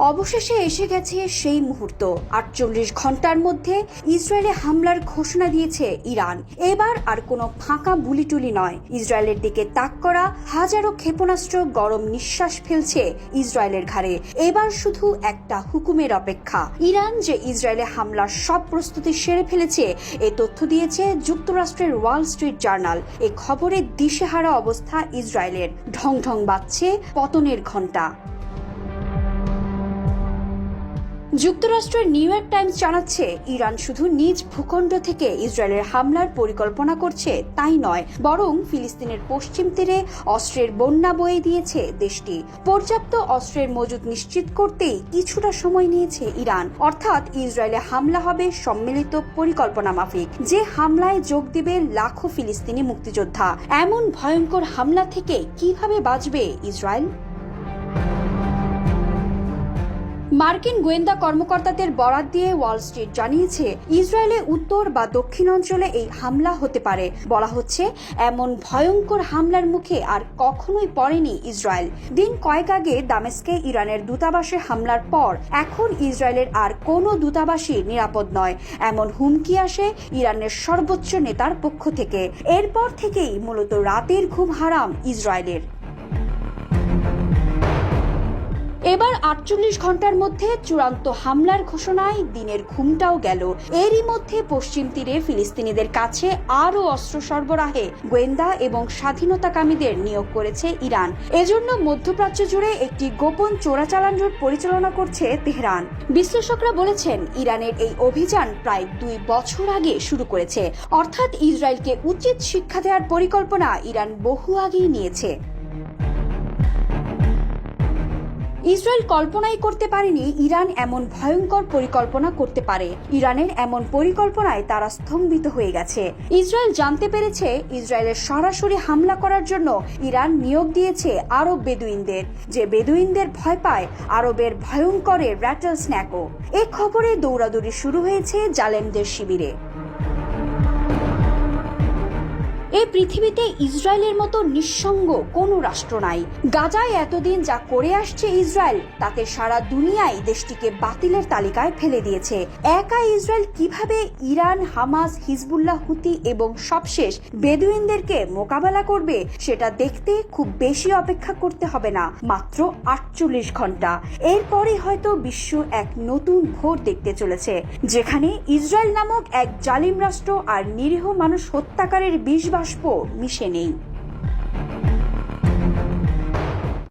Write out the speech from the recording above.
অবশেষে এসে গেছে সেই মুহূর্ত। আটচল্লিশ ঘণ্টার মধ্যে ইসরায়েলে হামলার ঘোষণা দিয়েছে ইরান। এবার আর কোনো ফাঁকা বুলিটুলি নয়। ইসরায়েলের দিকে তাক করা, হাজারো ক্ষেপণাস্ত্র গরম নিঃশ্বাস ফেলছে ইসরায়েলের ঘাড়ে। এবার শুধু একটা হুকুমের অপেক্ষা। ইরান যে ইসরায়েলে হামলার সব প্রস্তুতি সেরে ফেলেছে, এ তথ্য দিয়েছে যুক্তরাষ্ট্রের ওয়াল স্ট্রিট জার্নাল। এ খবরে দিশেহারা অবস্থা ইসরায়েলের। ঢং ঢং বাজছে পতনের ঘণ্টা। যুক্তরাষ্ট্রের নিউ ইয়র্ক টাইমস জানাচ্ছে, ইরান শুধু নিজ ভূখণ্ড থেকে ইসরায়েলের হামলার পরিকল্পনা করছে, তাই নয়, বরং ফিলিস্তিনের পশ্চিম তীরে অস্ত্রের বন্যা বয়ে দিয়েছে দেশটি। পর্যাপ্ত অস্ত্রের মজুদ নিশ্চিত করতেই কিছুটা সময় নিয়েছে ইরান। অর্থাৎ ইসরায়েলে হামলা হবে সম্মিলিত পরিকল্পনা মাফিক, যে হামলায় যোগ দিবে লাখো ফিলিস্তিনি মুক্তিযোদ্ধা। এমন ভয়ঙ্কর হামলা থেকে কীভাবে বাঁচবে ইসরায়েল? মার্কিন গোয়েন্দা কর্মকর্তাদের বরাত দিয়ে ওয়াল স্ট্রিট জানিয়েছে, ইসরায়েলে উত্তর বা দক্ষিণ অঞ্চলে এই হামলা হতে পারে। বলা হচ্ছে, এমন ভয়ঙ্কর হামলার মুখে আর কখনোই পড়েনি ইসরায়েল। দিন কয়েক আগে দামেস্কে ইরানের দূতাবাসে হামলার পর এখন ইসরায়েলের আর কোনো দূতাবাসই নিরাপদ নয়। এমন হুমকি আসে ইরানের সর্বোচ্চ নেতার পক্ষ থেকে। এরপর থেকেই মূলত রাতের ঘুম হারাম ইসরায়েলের। এবার আটচল্লিশ ঘণ্টার মধ্যে চূড়ান্ত হামলার ঘোষণায় দিনের ঘুমটাও গেল। এরই মধ্যে পশ্চিম তীরে ফিলিস্তিনিদের কাছে আরও অস্ত্র সরবরাহে গোয়েন্দা এবং স্বাধীনতাকামীদের নিয়োগ করেছে ইরান। এজন্য মধ্যপ্রাচ্য জুড়ে একটি গোপন চোরাচালান পরিচালনা করছে তেহরান। বিশ্লেষকরা বলেছেন, ইরানের এই অভিযান প্রায় দুই বছর আগে শুরু করেছে। অর্থাৎ ইসরায়েলকে উচিত শিক্ষা দেওয়ার পরিকল্পনা ইরান বহু আগেই নিয়েছে। ইসরায়েল কল্পনাই করতে পারেনি ইরান এমন ভয়ঙ্কর পরিকল্পনা করতে পারে। ইরানের এমন পরিকল্পনায় তারা স্তম্ভিত হয়ে গেছে। ইসরায়েল জানতে পেরেছে ইসরায়েলের সরাসরি হামলা করার জন্য ইরান নিয়োগ দিয়েছে আরব বেদুইনদের। যে বেদুইনদের ভয় পায়, আরবের ভয়ঙ্করের র্যাটল স্ন্যাকও। এ খবরে দৌড়াদৌড়ি শুরু হয়েছে জালেমদের শিবিরে। এই পৃথিবীতে ইসরায়েলের মতো নিঃসঙ্গ কোনো রাষ্ট্র নাই। গাজায় এতদিন যা করে আসছে ইসরায়েল, তাতে সারা দুনিয়ায় দেশটিকে বাতিলের তালিকায় ফেলে দিয়েছে। একা ইসরায়েল কীভাবে ইরান, হামাস, হিজবুল্লাহ, হুতি এবং সবশেষ বেদুইনদেরকে মোকাবেলা করবে, সেটা দেখতে খুব বেশি অপেক্ষা করতে হবে না, মাত্র আটচল্লিশ ঘণ্টা। এরপরে হয়তো বিশ্ব এক নতুন ভোর দেখতে চলেছে, যেখানে ইসরায়েল নামক এক জালিম রাষ্ট্র আর নিরীহ মানুষ হত্যাকারের বিষ বাষ্প মিশে নেই।